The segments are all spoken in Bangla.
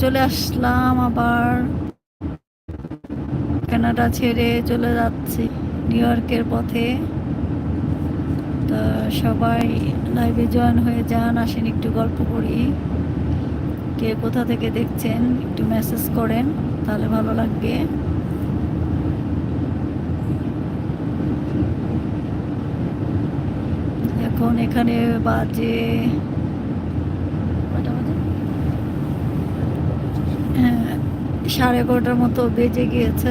চলে আসলাম আবার। কানাডা ছেড়ে চলে যাচ্ছি নিউ ইয়র্কের পথে। তো সবাই লাইভে জয়েন হয়ে যান, আসেন, একটু গল্প করি। কে কোথা থেকে দেখছেন, একটু মেসেজ করেন, তাহলে ভালো লাগবে। এখন এখানে বাজে কটা বাজে? হ্যাঁ, সাড়ে এগারোটার মতো বেজে গিয়েছে।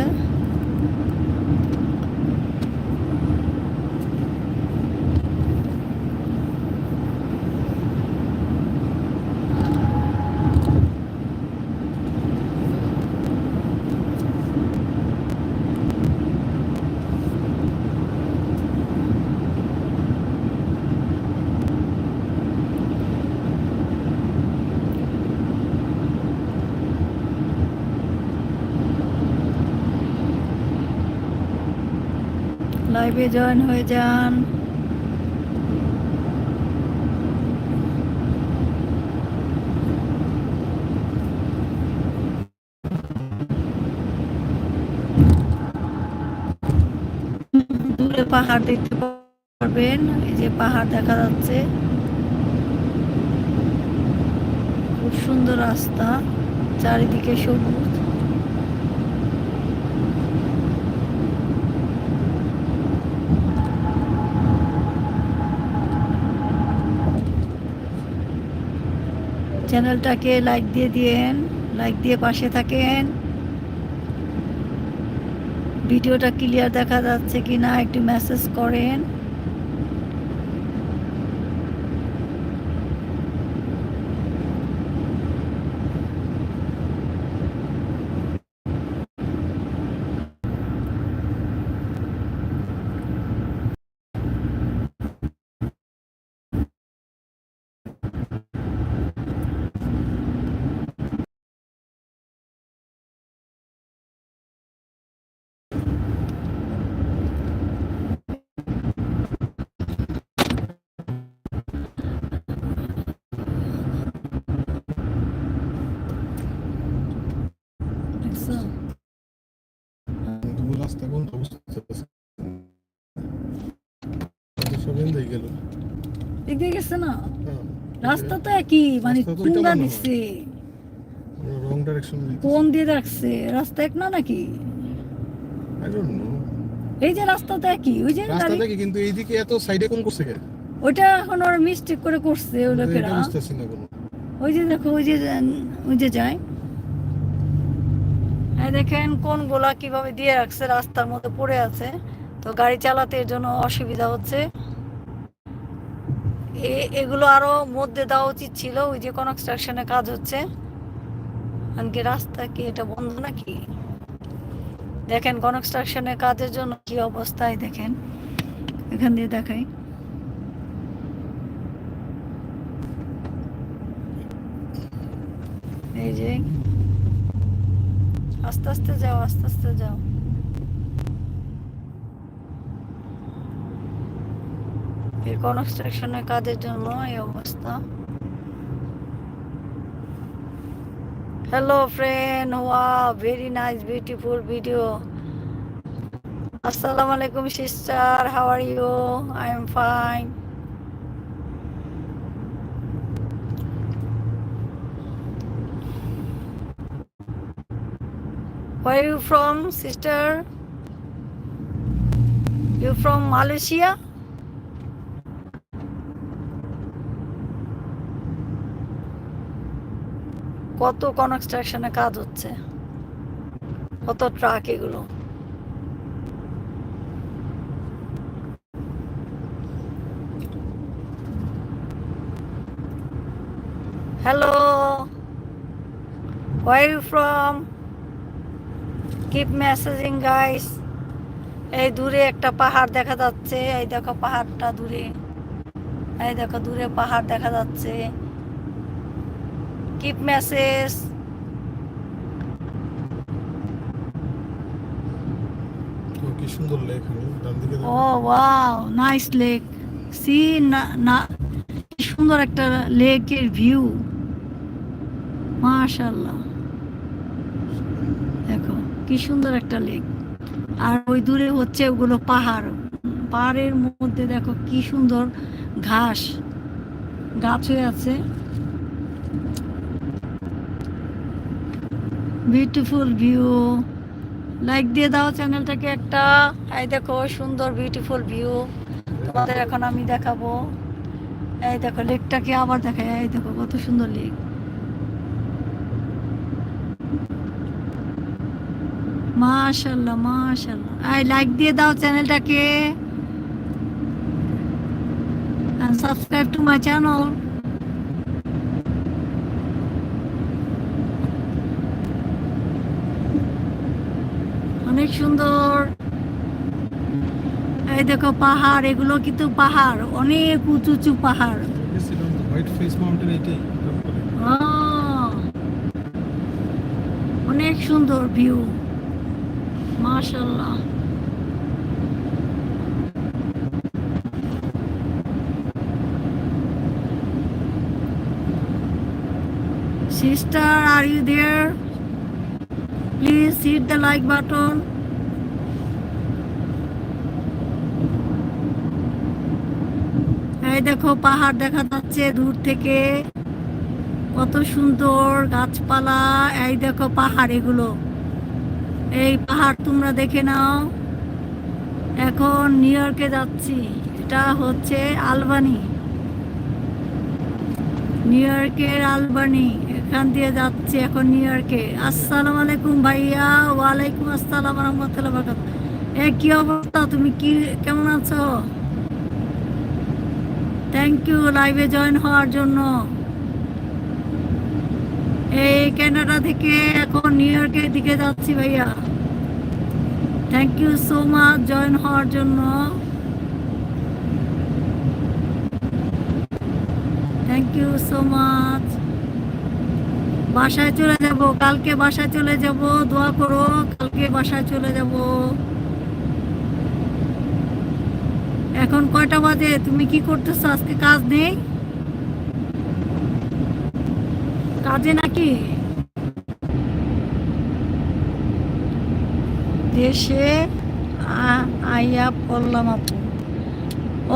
লাইভে জয়েন হয়ে যান। দূরে পাহাড় দেখতে পারবেন, এই যে পাহাড় দেখা যাচ্ছে। খুব সুন্দর রাস্তা, চারিদিকে সবুজ। চ্যানেলটাকে লাইক দিয়ে দিয়েন লাইক দিয়ে পাশে থাকেন। ভিডিওটা ক্লিয়ার দেখা যাচ্ছে কি না একটু মেসেজ করেন দেখছ? তুমি রাস্তা কোনটা বুঝতে পারছি গেল। দিক গেছে না? হ্যাঁ রাস্তা তো একই মানে রাস্তা তো ওইটা চুঙ্গা দিচ্ছে রং ডাইরেকশন কোন দিয়ে রাখছে? রাস্তা এক না নাকি? আই ডোন্ট নো এই যে রাস্তা তো একই ওই যে রাস্তা গাড়ি- কিন্তু এইদিকে এত সাইডে কোন করছে কে? ওইটা এখন ওরা মিস্টেক করে করছে ওই লোকেরা। বুঝতেছি না কোনো। ওই যে দেখো ওই যে ওই যে যায়। দেখেন কোন গোলা কীভাবে দিয়ে রাখছে, রাস্তার মধ্যে পড়ে আছে। তো গাড়ি চালাতে এর জন্য অসুবিধা হচ্ছে। এগুলো আরও মধ্যে দেওয়া উচিত ছিল, ওই যে কনস্ট্রাকশনে কাজ হচ্ছে। কি রাস্তা কি এটা বন্ধ নাকি? দেখেন কনস্ট্রাকশনের কাজের জন্য কি অবস্থায় দেখেন। এখান দিয়ে দেখাই। এই যে আস্তে আস্তে যাও, আস্তে আস্তে যাও। এই কনস্ট্রাকশনের কাজের জন্য এই অবস্থা। Hello friend wow very nice beautiful video আসসালামু আলাইকুম sister how are you I am fine Where are you from, sister? You from Malaysia? কত কনস্ট্রাকশনে কাজ হচ্ছে কত ট্রাক এগুলো hello you from keep messaging guys এই দূরে একটা পাহাড় দেখা যাচ্ছে। এই দেখো পাহাড়টা দূরে। এই দেখো দূরে পাহাড় দেখা যাচ্ছে। কিপ মেসেজ কি সুন্দর লেক ডান দিকে ও ওয়াও নাইস লেক সি না না সুন্দর একটা লেকের ভিউ মাশাআল্লাহ। কি সুন্দর একটা লেক। আর ওই দূরে হচ্ছে ওগুলো পাহাড়। পাহাড়ের মধ্যে দেখো কি সুন্দর ঘাস। গাছ হয়ে আছে। বিউটিফুল ভিউ লাইক দিয়ে দাও চ্যানেলটাকে একটা। এই দেখো, সুন্দর বিউটিফুল ভিউ তোমাদের এখন আমি দেখাবো। এই দেখো, লেকটাকে আবার দেখাই। এই দেখো, কত সুন্দর লেক। মাশাল্লাহ মাশাল্লাহ আই লাইক দিয়ে দাও চ্যানেলটাকে and subscribe to my channel অনেক সুন্দর। এই দেখো পাহাড় এগুলো কিন্তু পাহাড় অনেক উঁচু উঁচু পাহাড়। অনেক সুন্দর ভিউ মাশাল্লাহ Sister, are you there? Please hit the like button. এই দেখো পাহাড় দেখা যাচ্ছে দূর থেকে কত সুন্দর গাছপালা এই দেখো পাহাড় এগুলো এই পাহাড় তোমরা দেখে নাও। এখন নিউ ইয়র্কে যাচ্ছি। এটা হচ্ছে আলবানি নিউ ইয়র্কের আলবানি এখান দিয়ে যাচ্ছি এখন নিউ ইয়র্কে আসসালামু আলাইকুম ভাইয়া। ওয়ালাইকুম আসসালাম রহমতুল্লাহ বরকাত এ, কি অবস্থা? তুমি কি, কেমন আছো? থ্যাংক ইউ লাইভে জয়েন হওয়ার জন্য। এই কানাডা থেকে এখন নিউ ইয়র্কের দিকে যাচ্ছি ভাইয়া। Thank you so much join হওয়ার জন্য। থ্যাংক ইউ সো মাচ বাসায় চলে যাব, কালকে বাসায় চলে যাব, দোয়া করো, কালকে বাসায় চলে যাব। এখন কয়টা বাজে? তুমি কি করতেছো? আজকে কাজ নেই? কাজে নাকি? দেশে আইয়া পড়লাম আপু।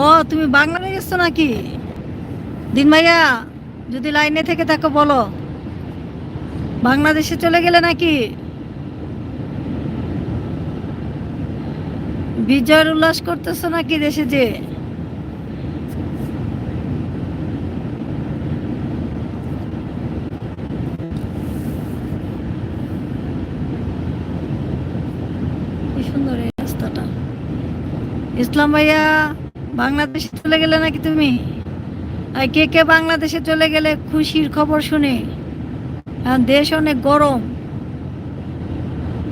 ও, তুমি বাংলাদেশ গেছো নাকি? দিন ভাইয়া, যদি লাইনে থেকে থাকো বলো। বাংলাদেশে চলে গেলে নাকি? বিজয়ের উল্লাস করতেছো নাকি দেশে যে কি সুন্দর এই রাস্তাটা ইসলাম ভাইয়া, বাংলাদেশে চলে গেলে নাকি তুমি? আর কে কে বাংলাদেশে চলে গেলে খুশির খবর শুনে? দেশ অনেক গরম।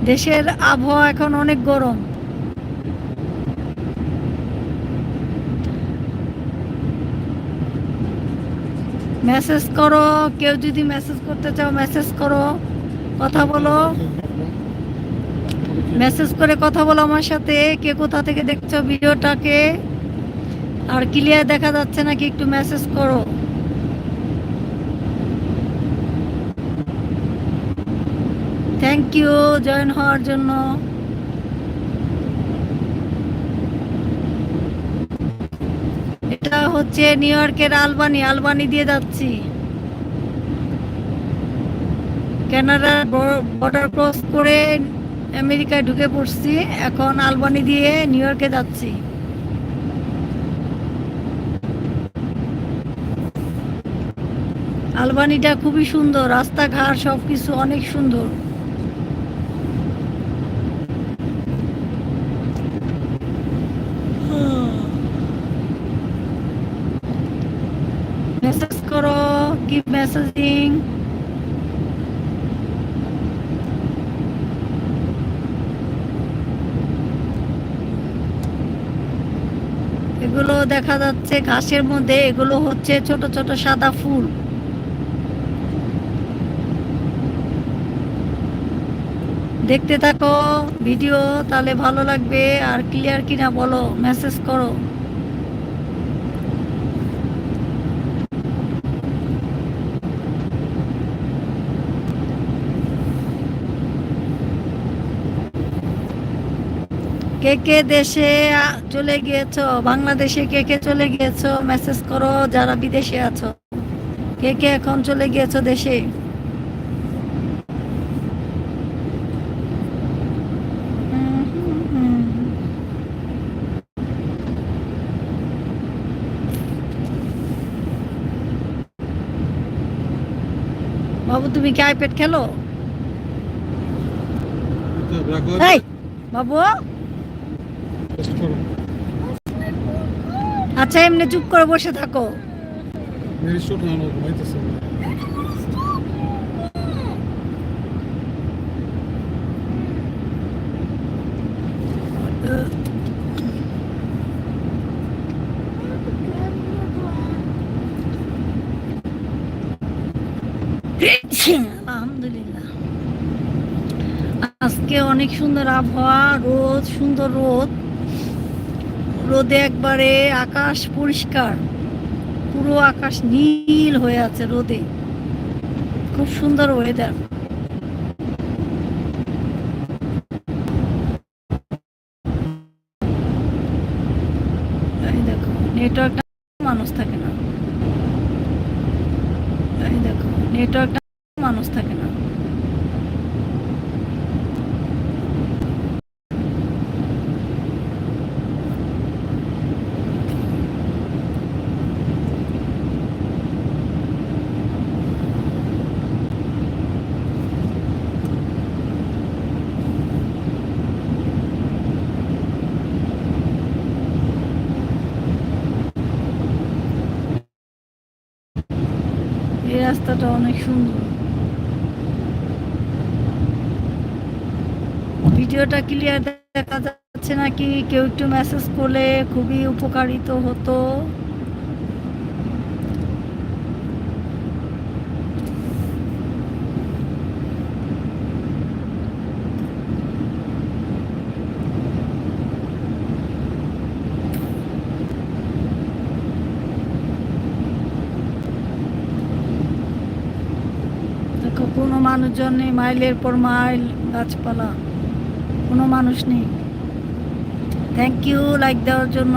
দেশের আবহাওয়া এখন অনেক গরম। মেসেজ করো, কেউ যদি মেসেজ করতে চাও মেসেজ করো, কথা বলো। মেসেজ করে কথা বলো আমার সাথে, কে কোথা থেকে দেখছ ভিডিওটাকে? আর ক্লিয়ার দেখা যাচ্ছে নাকি একটু মেসেজ করো। থ্যাংক ইউ জয়েন হওয়ার জন্য। এটা হচ্ছে নিউ ইয়র্কের আলবানি আলবানি দিয়ে যাচ্ছি। কানাডার বর্ডার ক্রস করে আমেরিকায় ঢুকে পড়ছি, এখন আলবানি দিয়ে নিউ ইয়র্কে যাচ্ছি। আলবানিটা খুবই সুন্দর, রাস্তাঘাট সবকিছু অনেক সুন্দর। মেসেজ করো কিপ মেসেজিং এগুলো দেখা যাচ্ছে ঘাসের মধ্যে, এগুলো হচ্ছে ছোট ছোট সাদা ফুল। দেখতে থাকো, ভিডিও তাহলে ভালো লাগবে। আর ক্লিয়ার কিনা বলো মেসেজ করো। কে কে দেশে চলে গিয়েছো? বাংলাদেশে কে কে চলে গিয়েছো? মেসেজ করো যারা বিদেশে আছো। কে কে এখন চলে গিয়েছো দেশে। বাবু তুমি কি আইপ্যাড খেলো? বাবু। আচ্ছা এমনি চুপ করে বসে থাকো। আলহামদুলিল্লাহ। আজকে অনেক সুন্দর আবহাওয়া রোদ সুন্দর রোদ। রোদে একবারে আকাশ পরিষ্কার। পুরো আকাশ নীল হয়ে আছে রোদে। খুব সুন্দর ওয়েদার এই দেখো নেটওয়ার্কটা মানুষ থাকে না এই দেখো নেটওয়ার্কটা মানুষ থাকে না এই রাস্তাটা অনেক সুন্দর। ভিডিওটা ক্লিয়ার দেখা যাচ্ছে নাকি? কেউ একটু মেসেজ করলে খুবই উপকারিত হতো দেখো কোনো মানুষজন নেই মাইলের পর মাইল গাছপালা। কোনো মানুষ নেই। থ্যাংক ইউ লাইক দেওয়ার জন্য।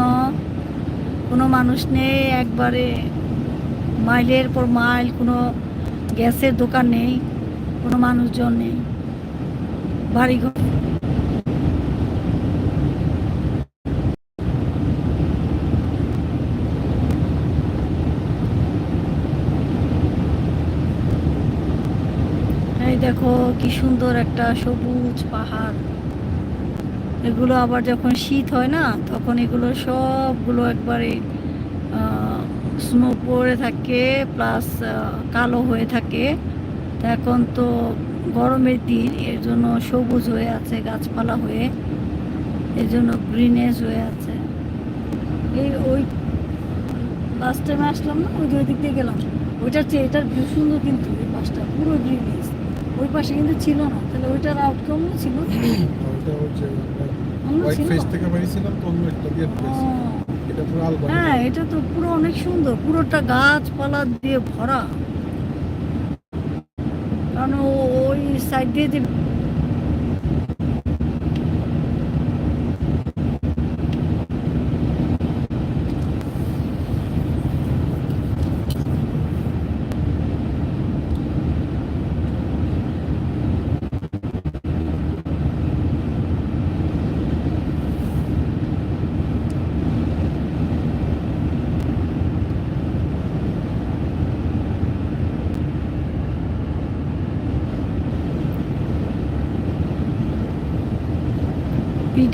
কোনো মানুষ নেই, একবারে মাইলের পর মাইল কোনো গ্যাসের দোকান নেই, কোনো মানুষজন নেই। বাড়িঘর দেখো কি সুন্দর একটা সবুজ পাহাড়। এগুলো আবার যখন শীত হয় না, তখন এগুলো সবগুলো একবারে স্নো পড়ে থাকে প্লাস কালো হয়ে থাকে। এখন তো গরমের দিন, এর জন্য সবুজ হয়ে আছে, গাছপালা হয়ে, এর জন্য গ্রিনেজ হয়ে আছে। এই ওই লাস্ট টাইমে আসলাম না, ওই দিক দিয়ে গেলাম। ওইটার চেয়ে এটার ভিউ সুন্দর কিন্তু, এই পাশটা পুরো গ্রিনেজ ওই পাশে কিন্তু ছিল না। তাহলে ওইটার আউটকামও ছিল। ওটা হচ্ছে হোয়াইট ছিল? ফেস থেকে বেরিয়েছিলাম তো অন্য একটা দিয়ে ও, এটা পুরো আলবানি হ্যাঁ এটা তো পুরো অনেক সুন্দর। পুরোটা গাছপালা দিয়ে ভরা। কারণ ওই সাইড দিয়ে যে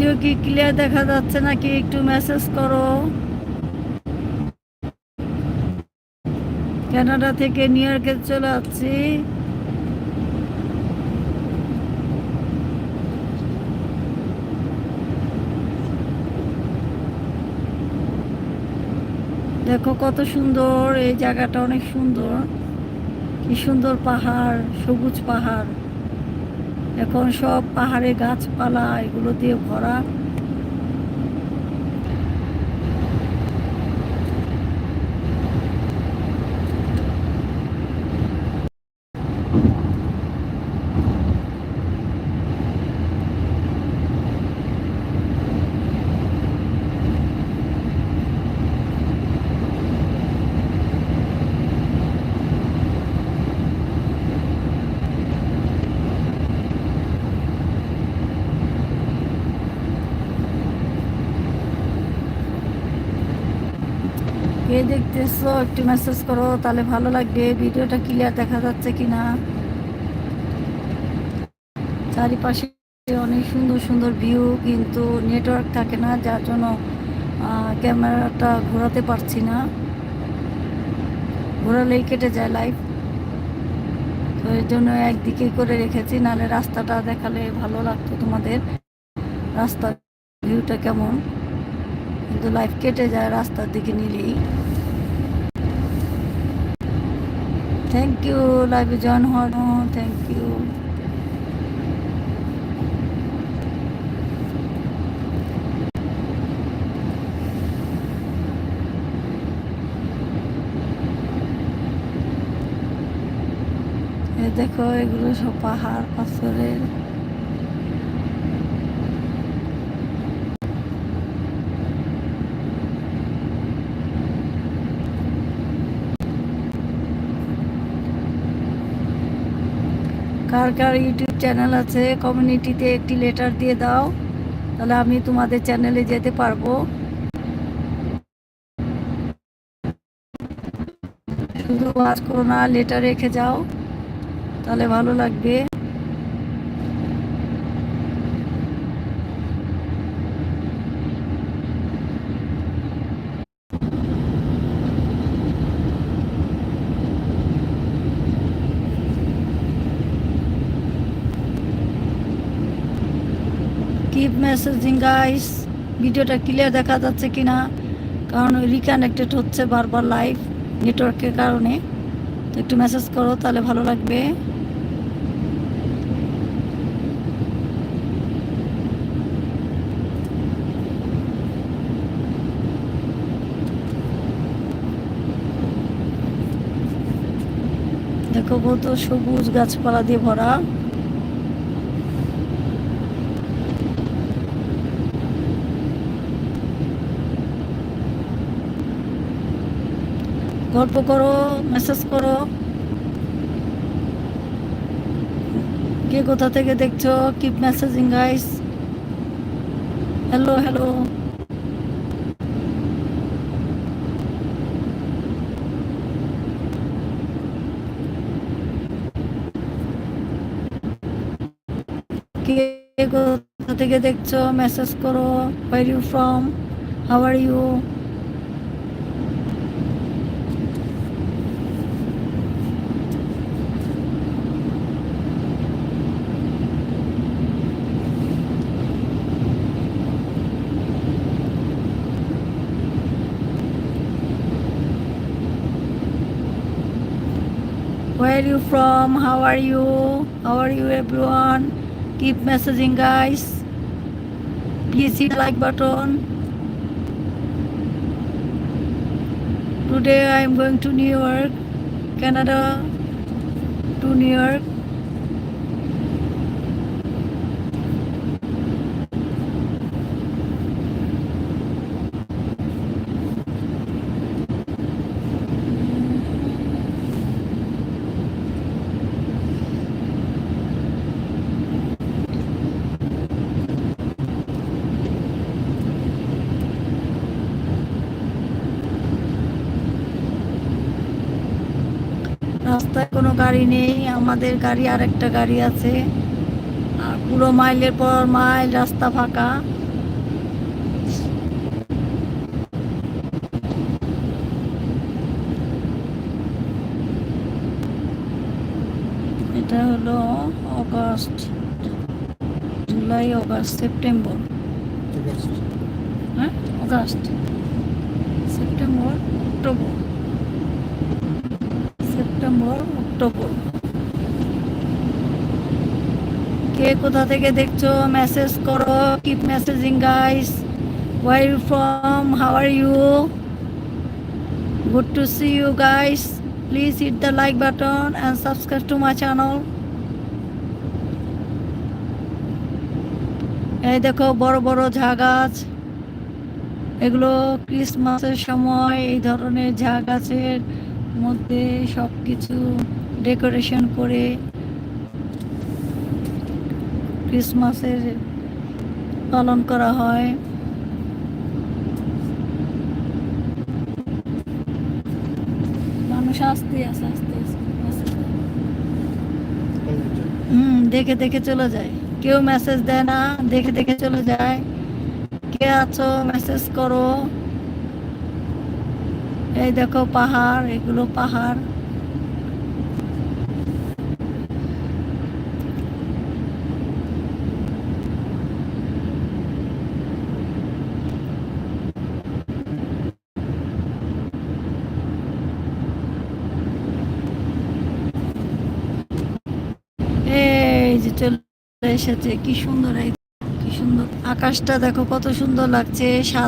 ভিডিও কি ক্লিয়ার দেখা যাচ্ছে নাকি একটু মেসেজ করো? কানাডা থেকে নিউ ইয়র্কে চলে আসছি দেখো কত সুন্দর, এই জায়গাটা অনেক সুন্দর। কি সুন্দর পাহাড়, সবুজ পাহাড়। এখন সব পাহাড়ে গাছপালা এগুলো দিয়ে ভরা। কে দেখতেছো, একটু মেসেজ করো, তাহলে ভালো লাগবে। ভিডিওটা ক্লিয়ার দেখা যাচ্ছে কিনা? চারিপাশে অনেক সুন্দর সুন্দর ভিউ কিন্তু নেটওয়ার্ক থাকে না, যার জন্য ক্যামেরাটা ঘোরাতে পারছি না। ঘোরালেই কেটে যায় লাইভ তো এর জন্য একদিকে করে রেখেছি, নাহলে রাস্তাটা দেখালে ভালো লাগতো তোমাদের। রাস্তার ভিউটা কেমন? কিন্তু লাইফ কেটে যায় রাস্তার দিকে নিলেই। থ্যাংক ইউ লাইভে জয়েন হওয়ার থ্যাংক ইউ দেখো, এগুলো সব পাহাড়, পাথরের কার কার ইউটিউব চ্যানেল আছে, কমিউনিটিতে একটি লেটার দিয়ে দাও, তাহলে আমি তোমাদের চ্যানেলে যেতে পারব। শুধু আজ করো না, লেটার রেখে যাও, তাহলে ভালো লাগবে কিপ মেসেজিং গাইস ভিডিওটা ক্লিয়ার দেখা যাচ্ছে কিনা? কারণ রিকানেক্টেড হচ্ছে বারবার লাইভ নেটওয়ার্কের কারণে। তো একটু মেসেজ করো, তাহলে ভালো লাগবে। দেখো কত সবুজ গাছপালা দিয়ে ভরা। গল্প করো মেসেজ করো। কে কোথা থেকে দেখছ? Keep messaging guys hello hello কে কোথা থেকে দেখছ? মেসেজ করো। Where you from how are you Where you from? How are you? How are you everyone? Keep messaging guys. Please hit like button. Today I am going to New York, Canada, to New York. রাস্তায় কোনো গাড়ি নেই আমাদের গাড়ি আর একটা গাড়ি আছে। আর পুরো মাইলের পর মাইল রাস্তা ফাঁকা। এটা হলো অগস্ট জুলাই অগস্ট সেপ্টেম্বর। হ্যাঁ? August September October September October কে কোথা থেকে দেখছ? মেসেজ করো keep messaging guys where you from how are you good to see you guys please hit the like button and subscribe to my channel এই দেখো, বড় বড় ঝা গাছ এগুলো ক্রিসমাসের সময় এই ধরনের ঝা গাছের মধ্যে সব কিছু ডেকোরেশন করে ক্রিসমাসের পালন করা হয়। মানুষ আসতে আছে আসতে। হুম, দেখে দেখে চলে যায়। কেউ মেসেজ দেয় না, দেখে দেখে চলে যায়। কে আছো? মেসেজ করো। এই দেখো পাহাড়, এগুলো পাহাড় এই যে চলে এসেছে কি সুন্দর কি সুন্দর আকাশটা দেখো কত সুন্দর লাগছে সাদা